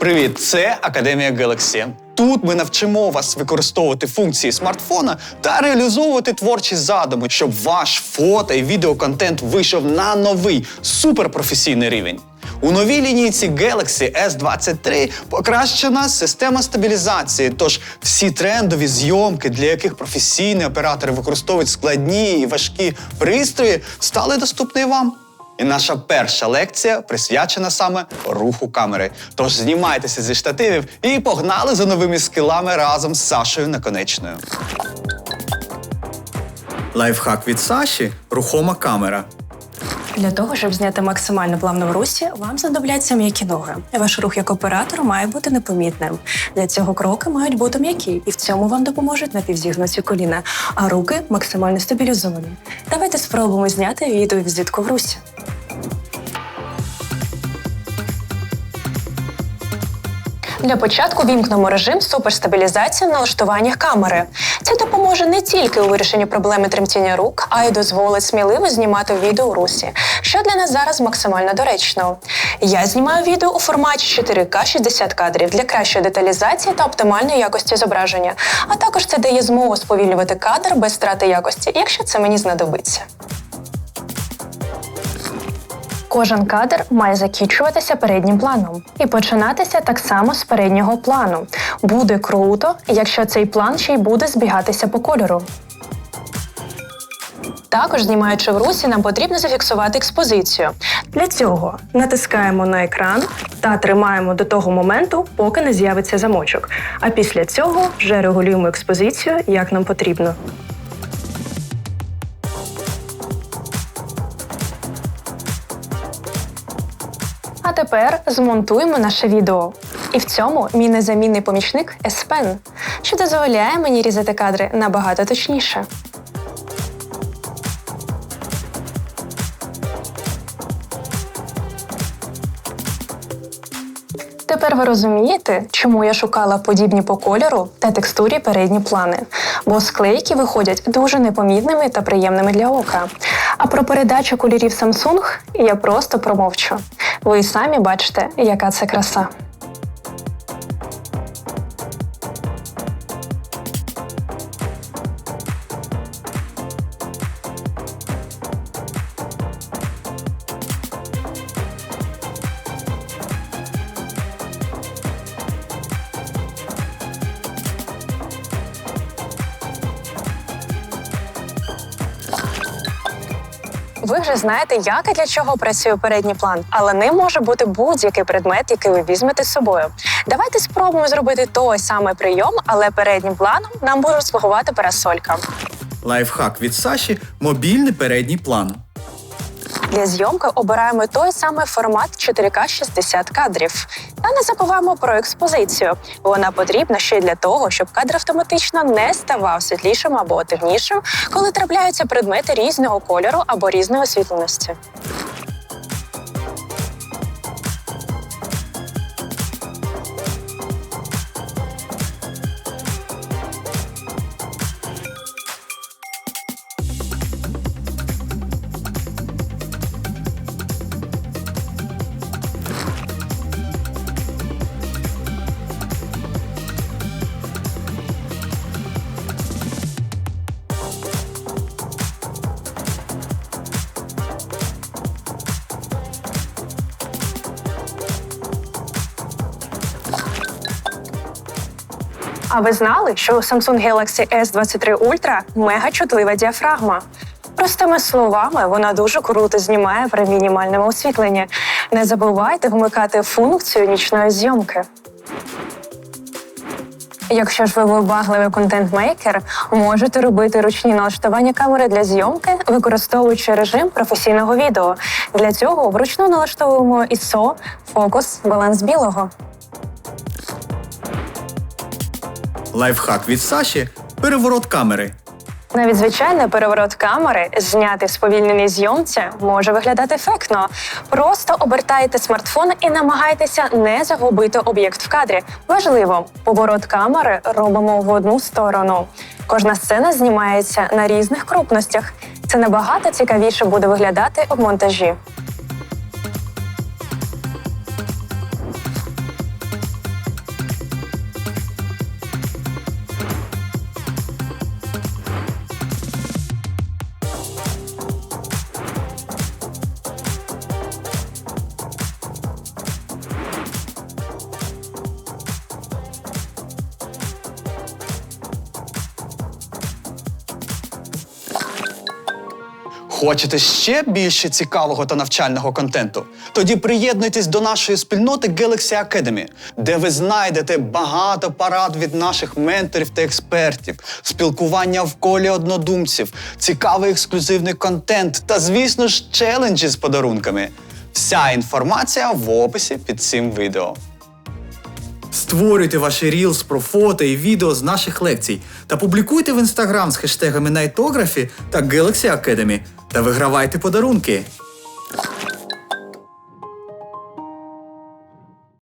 Привіт, це Академія Galaxy. Тут ми навчимо вас використовувати функції смартфона та реалізовувати творчі задуми, щоб ваш фото і відеоконтент вийшов на новий суперпрофесійний рівень. У новій лінійці Galaxy S23 покращена система стабілізації, тож всі трендові зйомки, для яких професійні оператори використовують складні і важкі пристрої, стали доступні вам. І наша перша лекція присвячена саме руху камери. Тож знімайтеся зі штативів і погнали за новими скілами разом з Сашою Наконечною. Лайфхак від Саші рухома камера. Для того, щоб зняти максимально плавно в русі, вам знадобляться м'які ноги. Ваш рух як оператор має бути непомітним. Для цього кроки мають бути м'які, і в цьому вам допоможуть напівзігнуті коліна, а руки максимально стабілізовані. Давайте спробуємо зняти відеовізитку в русі. Для початку вімкнемо режим суперстабілізації в налаштуваннях камери. Це допоможе не тільки у вирішенні проблеми тремтіння рук, а й дозволить сміливо знімати відео у русі, що для нас зараз максимально доречно. Я знімаю відео у форматі 4К 60 кадрів для кращої деталізації та оптимальної якості зображення. А також це дає змогу сповільнювати кадр без втрати якості, якщо це мені знадобиться. Кожен кадр має закінчуватися переднім планом і починатися так само з переднього плану. Буде круто, якщо цей план ще й буде збігатися по кольору. Також, знімаючи в русі, нам потрібно зафіксувати експозицію. Для цього натискаємо на екран та тримаємо до того моменту, поки не з'явиться замочок. А після цього вже регулюємо експозицію, як нам потрібно. А тепер змонтуємо наше відео. І в цьому мій незамінний помічник S Pen, що дозволяє мені різати кадри набагато точніше. Тепер ви розумієте, чому я шукала подібні по кольору та текстурі передні плани, бо склейки виходять дуже непомітними та приємними для ока. А про передачу кольорів Samsung я просто промовчу. Ви й самі бачите, яка це краса. Ви вже знаєте, як і для чого працює передній план, але ним може бути будь-який предмет, який ви візьмете з собою. Давайте спробуємо зробити той самий прийом, але переднім планом нам буде слугувати парасолька. Лайфхак від Саші мобільний передній план. Для зйомки обираємо той самий формат 4К 60 кадрів. Та не забуваємо про експозицію. Вона потрібна ще й для того, щоб кадр автоматично не ставав світлішим або темнішим, коли трапляються предмети різного кольору або різної освітленості. А ви знали, що у Samsung Galaxy S23 Ultra мега чутлива діафрагма? Простими словами, вона дуже круто знімає при мінімальному освітленні. Не забувайте вмикати функцію нічної зйомки. Якщо ж ви вибагливий контент-мейкер, можете робити ручні налаштування камери для зйомки, використовуючи режим професійного відео. Для цього вручну налаштовуємо ISO, фокус, баланс білого. Лайфхак від Саші переворот камери. Навіть звичайний переворот камери, знятий в сповільненій зйомці, може виглядати ефектно. Просто обертайте смартфон і намагайтеся не загубити об'єкт в кадрі. Важливо, поворот камери робимо в одну сторону. Кожна сцена знімається на різних крупностях. Це набагато цікавіше буде виглядати в монтажі. Хочете ще більше цікавого та навчального контенту? Тоді приєднуйтесь до нашої спільноти Galaxy Academy, де ви знайдете багато парад від наших менторів та експертів, спілкування в колі однодумців, цікавий ексклюзивний контент та, звісно ж, челенджі з подарунками. Вся інформація в описі під цим відео. Створюйте ваші рілс про фото і відео з наших лекцій та публікуйте в інстаграм з хештегами Найтографі та Galaxy Academy та вигравайте подарунки.